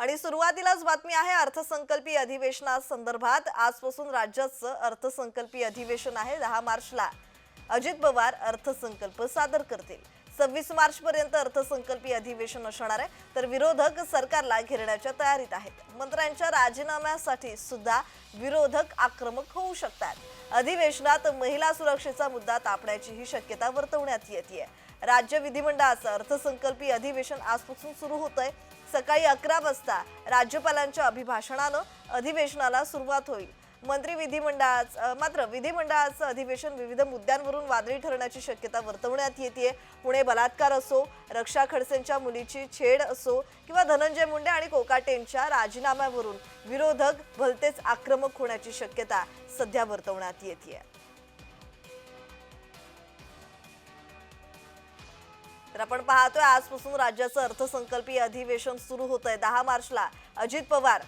आणि सुरुवातीलाच बातमी आहे अर्थसंकल्पीय अधिवेशनासंदर्भात आजपासून राज्याचं अर्थसंकल्पीय अधिवेशन आहे दहा मार्चला. अजित पवार अर्थसंकल्प सादर करतील. सव्वीस मार्च पर्यंत अर्थसंकल्पीय अधिवेशन असणार आहे. तर विरोधक सरकारला घेरण्याच्या तयारीत आहेत. मंत्र्यांच्या राजीनाम्यासाठी सुद्धा विरोधक आक्रमक होऊ शकतात. अधिवेशनात महिला सुरक्षेचा मुद्दा तापण्याची ही शक्यता वर्तवण्यात येते राज्य विधिमंडळाचं अर्थसंकल्पीय अधिवेशन आजपासून सुरू होतंय. सकाळी अकरा वाजता राज्यपालांच्या अभिभाषणानं अधिवेशनाला सुरुवात होईल. मंत्री विधिमंडळाचं मात्र विधिमंडळाचं अधिवेशन विविध मुद्द्यांवरून वादळी ठरण्याची शक्यता वर्तवण्यात येते पुणे बलात्कार असो रक्षा खडसेंच्या मुलीची छेड असो किंवा धनंजय मुंडे आणि कोकाटेंच्या राजीनाम्यावरून विरोधक भलतेच आक्रमक होण्याची शक्यता सध्या वर्तवण्यात येते तर आपण पाहतोय आजपासून राज्याचं अर्थसंकल्पीय अधिवेशन सुरू होत आहे दहा मार्चला अजित पवार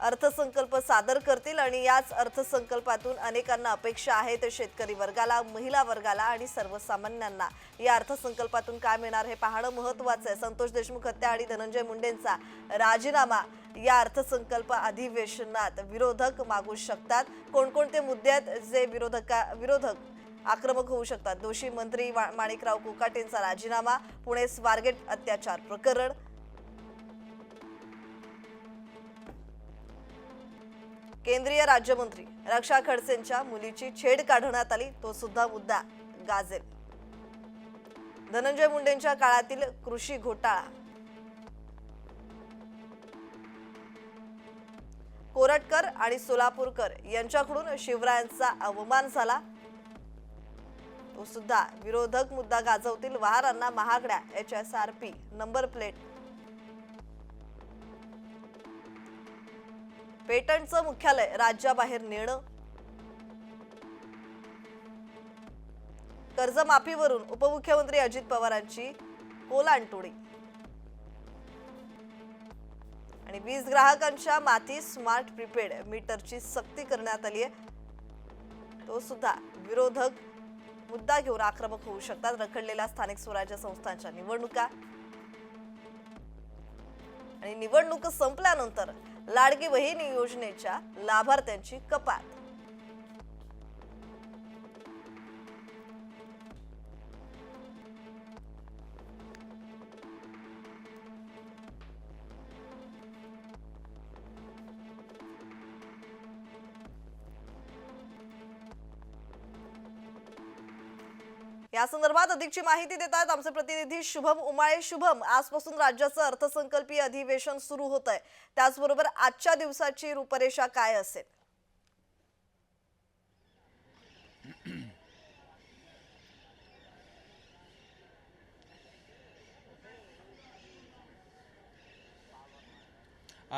अर्थसंकल्प सादर करतील आणि याच अर्थसंकल्पातून अनेकांना अपेक्षा आहेत शेतकरी वर्गाला महिला वर्गाला आणि सर्वसामान्यांना. या अर्थसंकल्पातून काय मिळणार हे पाहणं महत्वाचं आहे. संतोष देशमुख हत्या आणि धनंजय मुंडेंचा राजीनामा या अर्थसंकल्प अधिवेशनात विरोधक मागू शकतात. कोणकोणते मुद्दे आहेत जे विरोधका विरोधक आक्रमक होऊ शकतात. दोषी मंत्री मा- माणिकराव कोकाटेंचा राजीनामा पुणे स्वारगेट अत्याचार प्रकरण. केंद्रीय राज्यमंत्री रक्षा खडसेंच्या मुलीची छेड काढण्यात आली तो सुद्धा मुद्दा गाजेल. धनंजय मुंडेंच्या काळातील कृषी घोटाळा. कोरटकर आणि सोलापूरकर यांच्याकडून शिवरायांचा अवमान झाला. तो सुद्धा विरोधक मुद्दा गाजवतील वाहनांना महागड्या H S R P number plate. पेटंटचं मुख्यालय राज्याबाहेर नेणं. कर्जमाफीवरून उपमुख्यमंत्री अजित पवारांची कोलांटोडी आणि वीज ग्राहकांच्या माती स्मार्ट प्रीपेड मीटरची सक्ती करण्यात आली आहे तो सुद्धा विरोधक मुद्दा घेऊन आक्रमक होऊ शकतात. रखडलेल्या स्थानिक स्वराज्य संस्थांच्या निवडणुका. आणि निवडणूक संपल्यानंतर लाडकी बहीण योजनेच्या लाभार्थ्यांची कपात. या संदर्भात अधिकची माहिती देतात आमचे प्रतिनिधी शुभम उमाळे. शुभम आजपासून राज्याचं अर्थसंकल्पीय अधिवेशन सुरू होत आहे त्याचबरोबर आजच्या दिवसाची रूपरेषा काय असेल?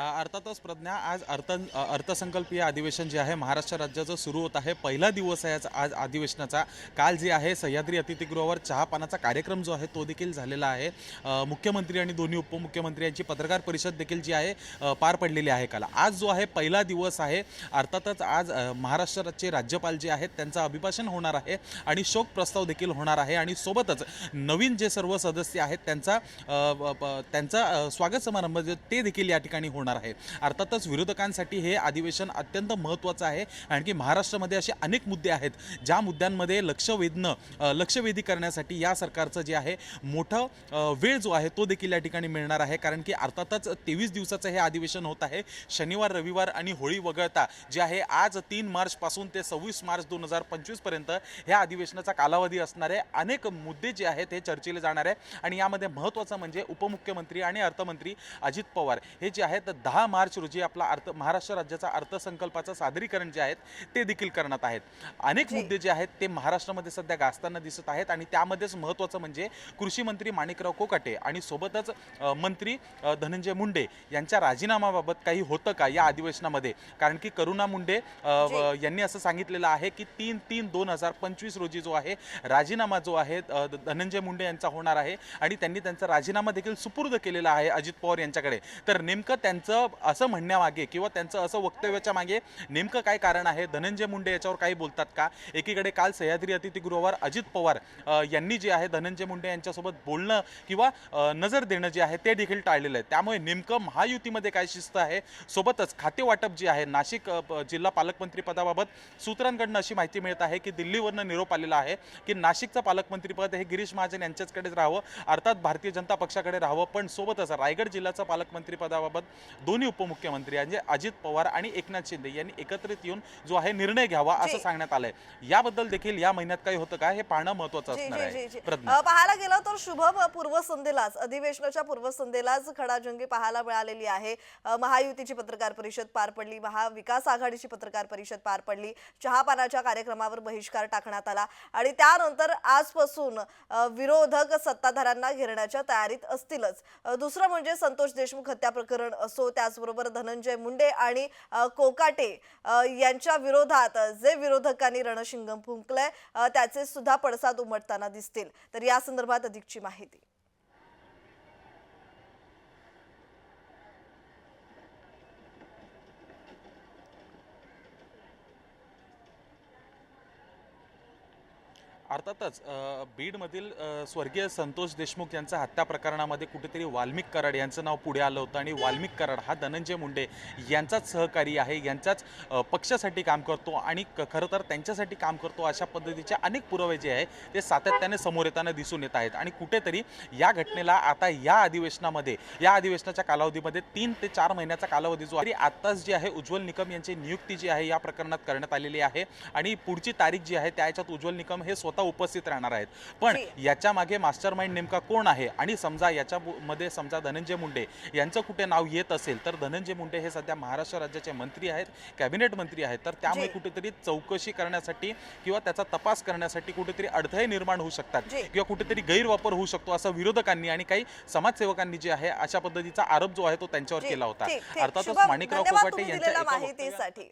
अर्थातच प्रज्ञा आज अर्थ अर्थसंकल्पीय अधिवेशन जे आहे महाराष्ट्र राज्याचं सुरू होत आहे. पहिला दिवस आहे आज- आज अधिवेशनाचा. काल जे आहे सह्याद्री अतिथीगृहावर चहा पानाचा कार्यक्रम जो आहे तो देखील झालेला आहे. मुख्यमंत्री आणि दोन्ही उपमुख्यमंत्री यांची पत्रकार परिषद देखील जी आहे पार पडलेली आहे काल. आज जो आहे पहिला दिवस आहे. अर्थातच आज महाराष्ट्राचे राज्यपाल जे आहेत त्यांचं अभिभाषण होणार आहे आणि शोक प्रस्ताव देखील होणार आहे. आणि सोबतच नवीन जे सर्व सदस्य आहेत त्यांचा त्यांचा स्वागत समारंभ जे ते देखील या ठिकाणी होणार आहे. अर्थातच विरोधकांसाठी हे अधिवेशन अत्यंत महत्त्वाचं आहे. कारण की महाराष्ट्रामध्ये असे अनेक मुद्दे आहेत ज्या मुद्द्यांमध्ये लक्ष वेधणं लक्षवेधी करण्यासाठी या सरकारचं जे आहे मोठं वेळ जो आहे तो देखील या ठिकाणी मिळणार आहे. कारण की अर्थातच तेवीस दिवसाचं हे अधिवेशन होत आहे. शनिवार रविवार आणि होळी वगळता जे आहे आज तीन मार्चपासून ते सव्वीस मार्च दोन हजार पंचवीसपर्यंत ह्या अधिवेशनाचा कालावधी असणारे अनेक मुद्दे जे आहेत हे चर्चेले जाणार आहे. आणि यामध्ये महत्त्वाचं म्हणजे उपमुख्यमंत्री आणि अर्थमंत्री अजित पवार हे जे आहेत दहा मार्च रोजी आपला अर्थ महाराष्ट्र राज्याचा अर्थसंकल्पाचं सादरीकरण जे आहेत ते देखील करण्यात आहेत. अनेक. मुद्दे जे आहेत ते महाराष्ट्रामध्ये सध्या गाजताना दिसत आहेत आणि त्यामध्येच महत्त्वाचं म्हणजे कृषी मंत्री माणिकराव कोकाटे आणि सोबतच मंत्री धनंजय मुंडे यांच्या राजीनामाबाबत काही होतं का या अधिवेशनामध्ये? कारण की करुणा मुंडे यांनी असं सांगितलेलं आहे की तीन तीन दोन हजार पंचवीस रोजी जो आहे राजीनामा जो आहे धनंजय मुंडे यांचा होणार आहे आणि त्यांनी त्यांचा राजीनामा देखील सुपूर्द केलेला आहे अजित पवार यांच्याकडे. तर नेमकं त्यांचं त्यांचं असं म्हणण्यामागे किंवा त्यांचं असं वक्तव्याच्या मागे नेमकं काय कारण आहे? धनंजय मुंडे याच्यावर काही बोलतात का? एकीकडे काल सह्याद्री अतिथीगृहावर अजित पवार यांनी जे आहे धनंजय मुंडे यांच्यासोबत बोलणं किंवा नजर देणं जे आहे ते देखील टाळलेलं आहे. त्यामुळे नेमकं महायुतीमध्ये काय शिस्त आहे? सोबतच खाते वाटप जे आहे नाशिक जिल्हा पालकमंत्री पदाबाबत सूत्रांकडनं अशी माहिती मिळत आहे की दिल्लीवरनं निरोप आलेला आहे की नाशिकचं पालकमंत्रीपद हे गिरीश महाजन यांच्याचकडेच राहावं अर्थात भारतीय जनता पक्षाकडे राहावं पण सोबतच रायगड जिल्ह्याचं पालकमंत्री पदाबाबत दोन्ही उपमुख्यमंत्री म्हणजे अजित पवार आणि एकनाथ शिंदे यांनी एकत्रित येऊन जो आहे निर्णय घ्यावा असं. सांगण्यात आलंय. याबद्दल देखील या महिन्यात काही होतं का हे पाहणं महत्वाचं असणार आहे. पाहायला गेलं तर शुभम पूर्वसंध्येलाच अधिवेशनाच्या पूर्वसंध्येलाच खडाजंगी पाहायला मिळालेली आहे. महायुतीची पत्रकार परिषद पार पडली महाविकास आघाडीची पत्रकार परिषद पार पडली चहापानाच्या कार्यक्रमावर बहिष्कार टाकण्यात आला आणि त्यानंतर आजपासून विरोधक सत्ताधाऱ्यांना घेरण्याच्या तयारीत असतीलच. दुसरं म्हणजे संतोष देशमुख हत्या प्रकरण असो त्याचबरोबर धनंजय मुंडे आणि कोकाटे यांच्या विरोधात जे विरोधकांनी रणशिंगम फुंकलंय त्याचे सुद्धा पडसाद उमटताना दिसतील. तर या संदर्भात अधिकची माहिती. अर्थातच बीडमधील स्वर्गीय संतोष देशमुख यांच्या हत्या प्रकरणामध्ये कुठेतरी वाल्मिक कराड यांचं नाव पुढे आलं होतं आणि वाल्मिक कराड हा धनंजय मुंडे यांचाच सहकारी आहे यांच्याच पक्षासाठी काम करतो आणि खरं तर त्यांच्यासाठी काम करतो अशा पद्धतीचे अनेक पुरावे जे आहे ते सातत्याने समोर येताना दिसून येत आहेत. आणि कुठेतरी या घटनेला आता या अधिवेशनामध्ये या अधिवेशनाच्या कालावधीमध्ये तीन ते चार महिन्याचा कालावधी जो आहे आत्ताच जी आहे उज्ज्वल निकम यांची नियुक्ती जी आहे या प्रकरणात करण्यात आलेली आहे. आणि पुढची तारीख जी आहे त्या याच्यात उज्ज्वल निकम हे स्वतः उपस्थित राहणार आहेत पण. याच्या मागे मास्टर माइंड नेमका कोण आहे आणि समजा याच्या बु- मध्ये समजा धनंजय मुंडे यांचं कुठे नाव येत असेल तर धनंजय मुंडे हे सध्या महाराष्ट्र राज्याचे मंत्री आहेत कॅबिनेट मंत्री आहेत तर त्यामुळे. कुठेतरी चौकशी करण्यासाठी किंवा त्याचा तपास करण्यासाठी कुठेतरी अडथळे निर्माण होऊ शकतात. किंवा कुठेतरी गैरवापर होऊ शकतो असं विरोधकांनी आणि काही समाजसेवकांनी जे आहे अशा पद्धतीचा आरोप जो आहे तो त्यांच्यावर केला होता. अर्थातच माणिकराव कोकाटे यांच्या माहितीसाठी